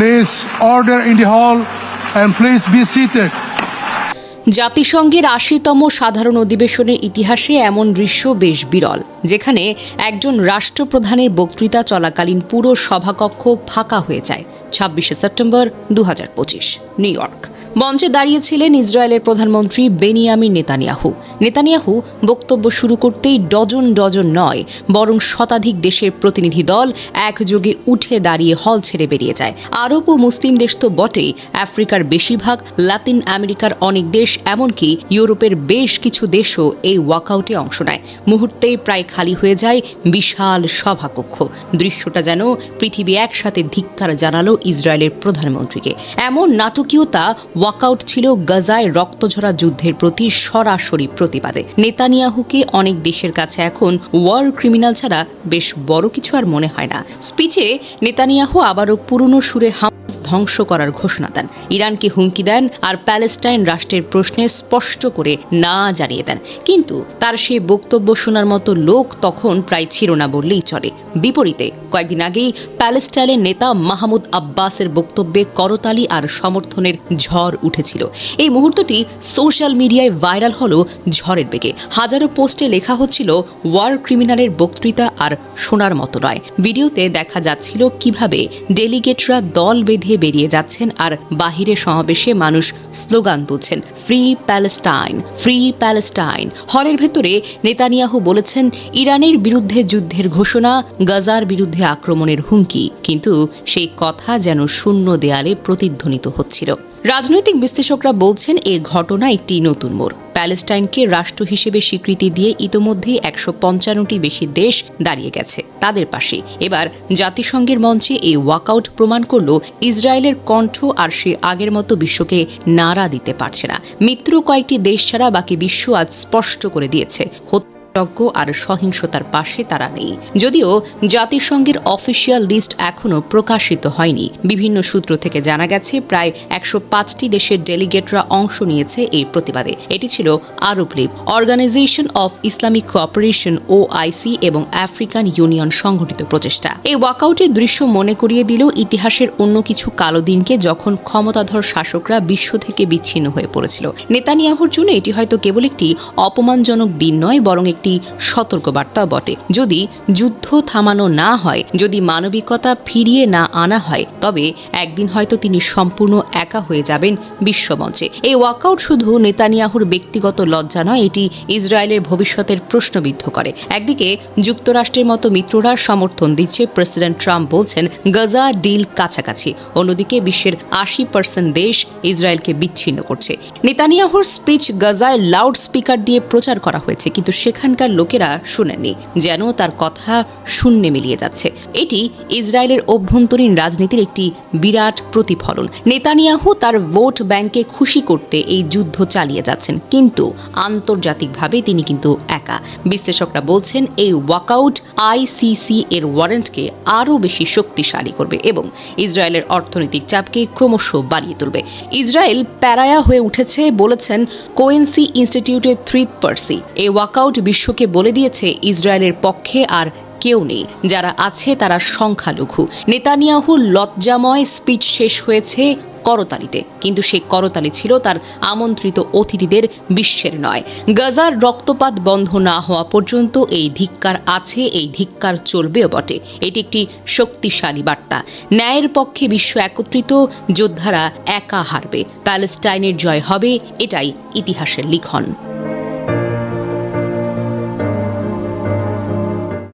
Please order in the hall and please be seated. জাতিসংঘের আশিতম সাধারণ অধিবেশনের ইতিহাসে এমন দৃশ্য বেশ বিরল, যেখানে একজন রাষ্ট্রপ্রধানের বক্তৃতা চলাকালীন পুরো সভাকক্ষ ফাঁকা হয়ে যায় ছাব্বিশে সেপ্টেম্বর দু হাজার পঁচিশ, নিউ ইয়র্ক। মঞ্চে দাঁড়িয়েছিলেন ইসরায়েলের প্রধানমন্ত্রী বেনিয়ামিন নেতানিয়াহু। নেতানিয়াহু বক্তব্য শুরু করতেই ডজন ডজন নয়, বরং শতাধিক দেশের প্রতিনিধি দল একযোগে উঠে দাঁড়িয়ে হল ছেড়ে বেরিয়ে যায়। আরব ও মুসলিম দেশ তো বটেই, আফ্রিকার বেশিরভাগ, লাতিন আমেরিকার অনেক দেশ, এমনকি ইউরোপের বেশ কিছু দেশও এই ওয়াকআউটে অংশ নেয়। মুহূর্তেই প্রায় খালি হয়ে যায় বিশাল সভাকক্ষ। দৃশ্যটা যেন পৃথিবী একসাথে ধিক্কার জানালো ইসরায়েলের প্রধানমন্ত্রীকে। এমন নাটকীয়তা ওয়াকআউট ছিল গাজায় রক্তঝরা যুদ্ধের প্রতি সরাসরি প্রতিবাদে। নেতানিয়াহুকে অনেক দেশের কাছে এখন ওয়ার ক্রিমিনাল ছাড়া বেশ বড় কিছু আর মনে হয় না। স্পিচে নেতানিয়াহু আবারও পুরনো সুরে হাম ধ্বংস করার ঘোষণা দেন। ইরানকে হুমকি দেন আর প্যালেস্টাইন রাষ্ট্রের প্রশ্নে স্পষ্ট করে না জানিয়ে দেন। কিন্তু তার সেই বক্তব্য শোনার মতো লোক তখন প্রায় ছিল না বললেই চলে। বিপরীতে, কয়েকদিন আগেই প্যালেস্টাইনের নেতা মাহমুদ আব্বাসের বক্তব্যে করতালি আর সমর্থনের ঝড় উঠেছিল। এই মুহূর্তটি সোশ্যাল মিডিয়ায় ভাইরাল হলো ঝড়ের বেগে। হাজারো পোস্টে লেখা হচ্ছিল, ওয়ার ক্রিমিনালের বক্তৃতা আর শোনার মতো নয়। ভিডিওতে দেখা যাচ্ছিল কীভাবে ডেলিগেটরা দল বেঁধে বেরিয়ে যাচ্ছেন আর বাহিরে সমাবেশে মানুষ স্লোগান তুলছেন ফ্রি প্যালেস্টাইন ফ্রি প্যালেস্টাইন হলের ভেতরে নেতানিয়াহু বলেছেন, ইরানের বিরুদ্ধে যুদ্ধের ঘোষণা, গাজার বিরুদ্ধে আক্রমণের হুমকি। কিন্তু সেই কথা যেন শূন্য দেয়ালে প্রতিধ্বনিত হচ্ছিল। রাজনৈতিক বিশ্লেষকরা বলছেন, এ ঘটনা একটি নতুন মোড়। প্যালেস্টাইনকে রাষ্ট্র হিসেবে স্বীকৃতি দিয়ে ইতোমধ্যেই একশো পঞ্চান্নটি বেশি দেশ দাঁড়িয়ে গেছে তাদের পাশে। এবার জাতিসংঘের মঞ্চে এই ওয়াকআউট প্রমাণ করল, ইসরায়েলের কণ্ঠ আর সে আগের মতো বিশ্বকে নাড়া দিতে পারছে না। মিত্র কয়েকটি দেশ ছাড়া বাকি বিশ্ব আজ স্পষ্ট করে দিয়েছে। হত্যাযজ্ঞ আর সহিংসতার পাশে তারা নেই। যদিও জাতিসংঘের অফিসিয়াল লিস্ট এখনও প্রকাশিত হয়নি। বিভিন্ন সূত্র থেকে জানা গেছে, প্রায় একশো পাঁচটি দেশের ডেলিগেটরা অংশ নিয়েছে এই প্রতিবাদে। এটি ছিল Arab League Organisation of Islamic Cooperation IC এবং আফ্রিকান ইউনিয়ন সংগঠিত প্রচেষ্টা। এই ওয়াকআউটের দৃশ্য মনে করিয়ে দিল ইতিহাসের অন্য কিছু কালো দিনকে যখন ক্ষমতাধর শাসকরা বিশ্ব থেকে বিচ্ছিন্ন হয়ে পড়েছিল। নেতানিয়াহুর জন্য এটি হয়তো কেবল একটি অপমানজনক দিন নয়, বরং একটি সতর্কবার্তাও বটে। যদি যুদ্ধ থামানো না হয়, যদি মানবিকতা ফিরিয়ে না আনা হয়, তবে একদিন হয়তো তিনি সম্পূর্ণ একা হয়ে যাবেন বিশ্বমঞ্চে। এই ওয়াকআউট শুধু নেতানিয়াহুর ব্যক্তিগত লজ্জা নয়, এটি ইসরায়েলের ভবিষ্যতের প্রশ্নবিদ্ধ করে। একদিকে যুক্তরাষ্ট্রের মতো মিত্ররা সমর্থন দিচ্ছে প্রেসিডেন্ট ট্রাম্প বলছেন, গাজা ডিল কাছাকাছি। অন্যদিকে বিশ্বের আশি পার্সেন্ট দেশ ইসরায়েলকে বিচ্ছিন্ন করছে। নেতানিয়াহুর স্পিচ গাজায় লাউড স্পিকার দিয়ে প্রচার করা হয়েছে, কিন্তু সেখানকার লোকেরা শুনেননি যেন তার কথা শূন্যে মিলিয়ে যাচ্ছে। এটি ইসরায়েলের অভ্যন্তরীণ রাজনীতির একটি বিরাট প্রতিফলন। নেতানিয়াহু তার ভোট ব্যাংকে খুশি করতে এই যুদ্ধ চালিয়ে যাচ্ছেন, কিন্তু আন্তর্জাতিকভাবে তিনি কিন্তু একা। বিশ্লেষকরা বলছেন, এই ওয়াকআউট আইসিসি এর ওয়ারেন্টকে আরও বেশি শক্তিশালী করবে এবং ইসরায়েলের অর্থনৈতিক চাপকে ক্রমশ বাড়িয়ে তুলবে। ইসরায়েল প্যারায়া হয়ে উঠেছে, বলেছেন, কোয়েন্সি ইনস্টিটিউটের থ্রিত পার্সি। এই ওয়াকআউট বিশ্বকে বলে দিয়েছে ইসরায়েলের পক্ষে আর কেউ নেই। যারা আছে তারা সংখ্যালঘু। নেতানিয়াহুর লজ্জাময় স্পিচ শেষ হয়েছে করতালিতে। কিন্তু সেই করতালি ছিল তার আমন্ত্রিত অতিথিদের বিশ্বের নয়। গাজার রক্তপাত বন্ধ না হওয়া পর্যন্ত এই ধিক্কার আছে, এই ধিক্কার চলবেও বটে। এটি একটি শক্তিশালী বার্তা। ন্যায়ের পক্ষে বিশ্ব একত্রিত, যোদ্ধারা একা হারবে। প্যালেস্টাইনের জয় হবে, এটাই ইতিহাসের লিখন।